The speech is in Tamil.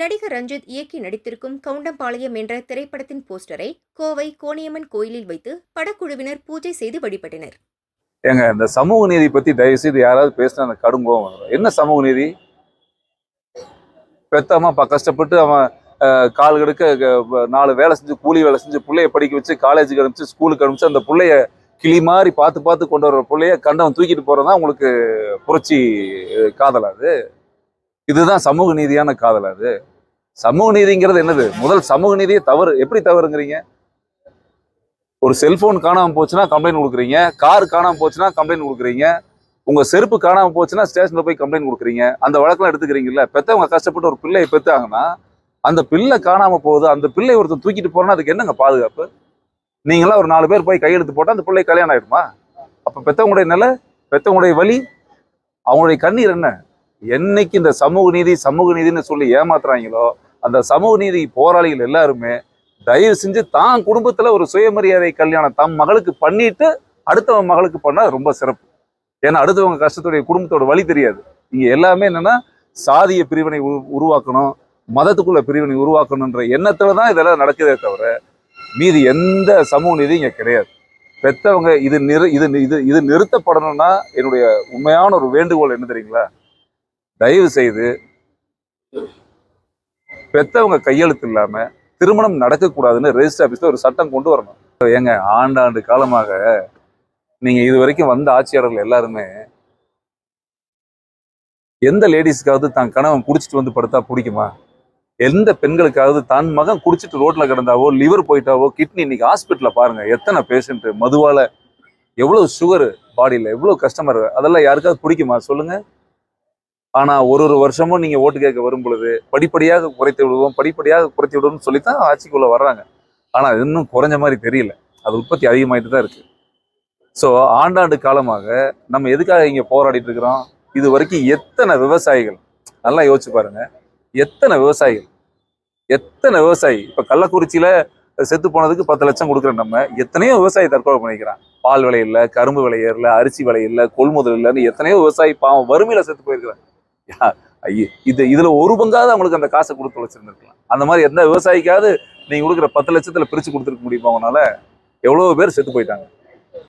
நடிகர் ரஞ்சித் இயக்கி நடித்திருக்கும் கவுண்டம்பாளையம் என்ற திரைப்படத்தின் போஸ்டரை கோவை கோணியம்மன் கோயிலில் வைத்து படக்குழுவினர் பூஜை செய்து வழிபட்டனர். ஏங்க இந்த சமூக நீதி பத்தி தயவு செய்து யாராவது பேசினா அந்த கடும் கோபம் என்ன சமூக நீதி? பெத்தம்மா கஷ்டப்பட்டு அவன் கால் கெடுக்க நாலு வேலை செஞ்சு கூலி வேலை செஞ்சு பிள்ளைய படிக்க வச்சு காலேஜுக்கு அனுப்பிச்சு ஸ்கூலுக்கு அனுப்பிச்சு அந்த பிள்ளைய கிளி மாதிரி பார்த்து பார்த்து கொண்டு வர பிள்ளைய கண்டவன் தூக்கிட்டு போறதா உங்களுக்கு புரட்சி காதல் அது? இதுதான் சமூக நீதியான காதல் அது. சமூக நீதிங்கிறது என்னது? முதல் சமூக நீதியே தவறு. எப்படி தவறுங்கிறீங்க? ஒரு செல்போன் காணாமல் போச்சுன்னா கம்ப்ளைண்ட் கொடுக்குறீங்க. கார் காணாமல் போச்சுன்னா கம்ப்ளைண்ட் கொடுக்குறீங்க. உங்க செருப்பு காணாமல் போச்சுன்னா ஸ்டேஷன்ல போய் கம்ப்ளைண்ட் கொடுக்குறீங்க. அந்த வழக்கெல்லாம் எடுத்துக்கிறீங்கல்ல. பெற்றவங்க கஷ்டப்பட்டு ஒரு பிள்ளையை பெத்தாங்கன்னா அந்த பிள்ளை காணாமல் போகுது அந்த பிள்ளை ஒருத்தர் தூக்கிட்டு போறோன்னா அதுக்கு என்னங்க பாதுகாப்பு? நீங்களாம் ஒரு நாலு பேர் போய் கையெழுத்து போட்டால் அந்த பிள்ளை கல்யாணம் ஆயிடுமா அப்போ பெற்றவங்களுடைய நிலை பெற்றவங்களுடைய வழி அவங்களுடைய கண்ணீர் என்ன? என்னைக்கு இந்த சமூக நீதி சமூக நீதின்னு சொல்லி ஏமாத்துறாங்களோ அந்த சமூக நீதி போராளிகள் எல்லாருமே தயவு செஞ்சு தான் குடும்பத்துல ஒரு சுயமரியாதை கல்யாணம் தம் மகளுக்கு பண்ணிட்டு அடுத்தவங்க மகளுக்கு பண்ணா ரொம்ப சிறப்பு. ஏன்னா அடுத்தவங்க கஷ்டத்துடைய குடும்பத்தோட வழி தெரியாது. இங்க எல்லாமே என்னன்னா சாதிய பிரிவினை உ உருவாக்கணும் மதத்துக்குள்ள பிரிவினை உருவாக்கணுன்ற எண்ணத்துல தான் இதெல்லாம் நடக்குதே தவிர மீதி எந்த சமூக நீதி இங்க கிடையாது. பெற்றவங்க இது நிறு இது இது இது நிறுத்தப்படணும்னா என்னுடைய உண்மையான ஒரு வேண்டுகோள் என்ன தெரியுங்களா? தயவு செய்து பெத்தவங்க கையெழுத்து இல்லாம திருமணம் நடக்கக்கூடாதுன்னு ரெஜிஸ்டர் ஆஃபீஸில் ஒரு சட்டம் கொண்டு வரணும். ஏங்க ஆண்டாண்டு காலமாக நீங்க இது வரைக்கும் வந்த ஆட்சியாளர்கள் எல்லாருமே எந்த லேடிஸ்க்காவது தான் கணவன் குடிச்சிட்டு வந்து படுத்தா பிடிக்குமா? எந்த பெண்களுக்காவது தன் மகன் குடிச்சிட்டு ரோட்ல கிடந்தாவோ லிவர் போயிட்டாவோ கிட்னி இன்னைக்கு ஹாஸ்பிட்டல்ல பாருங்க எத்தனை பேஷண்ட் மதுவால எவ்வளவு சுகர் பாடியில எவ்வளவு கஸ்டமர் அதெல்லாம் யாருக்காவது பிடிக்குமா? சொல்லுங்க. ஆனா ஒரு ஒரு வருஷமும் நீங்க ஓட்டு கேட்க வரும் பொழுது படிப்படியாக குறைத்து விடுவோம் படிப்படியாக குறைத்து விடுவோம்னு சொல்லி தான் ஆட்சிக்குள்ள வர்றாங்க. ஆனா அது இன்னும் குறைஞ்ச மாதிரி தெரியல. அது உற்பத்தி அதிகமாயிட்டு தான் இருக்கு. ஸோ ஆண்டாண்டு காலமாக நம்ம எதுக்காக இங்க போராடிட்டு இருக்கிறோம்? இது வரைக்கும் எத்தனை விவசாயிகள் நல்லா யோசிச்சு பாருங்க. எத்தனை விவசாயிகள் எத்தனை விவசாயி? இப்ப கள்ளக்குறிச்சியில செத்து போனதுக்கு பத்து லட்சம் கொடுக்குற நம்ம. எத்தனையோ விவசாயி தற்கொலை பண்ணிக்கிறான். பால் விலை இல்லை கரும்பு விலை ஏறல அரிசி விலை இல்லை கொள்முதல் இல்லைன்னு எத்தனையோ விவசாயி பாவம் வறுமையில செத்து போயிருக்கிறாங்க. இது இதுல ஒரு பங்காவது அவங்களுக்கு அந்த காசை கொடுத்து வச்சிருந்துருக்கலாம் அந்த மாதிரி எந்த விவசாயிக்காவது நீங்க கொடுக்குற பத்து லட்சத்துல பிரிச்சு கொடுத்துருக்க முடியுமா உங்களால? எவ்வளவு பேர் செத்து போயிட்டாங்க.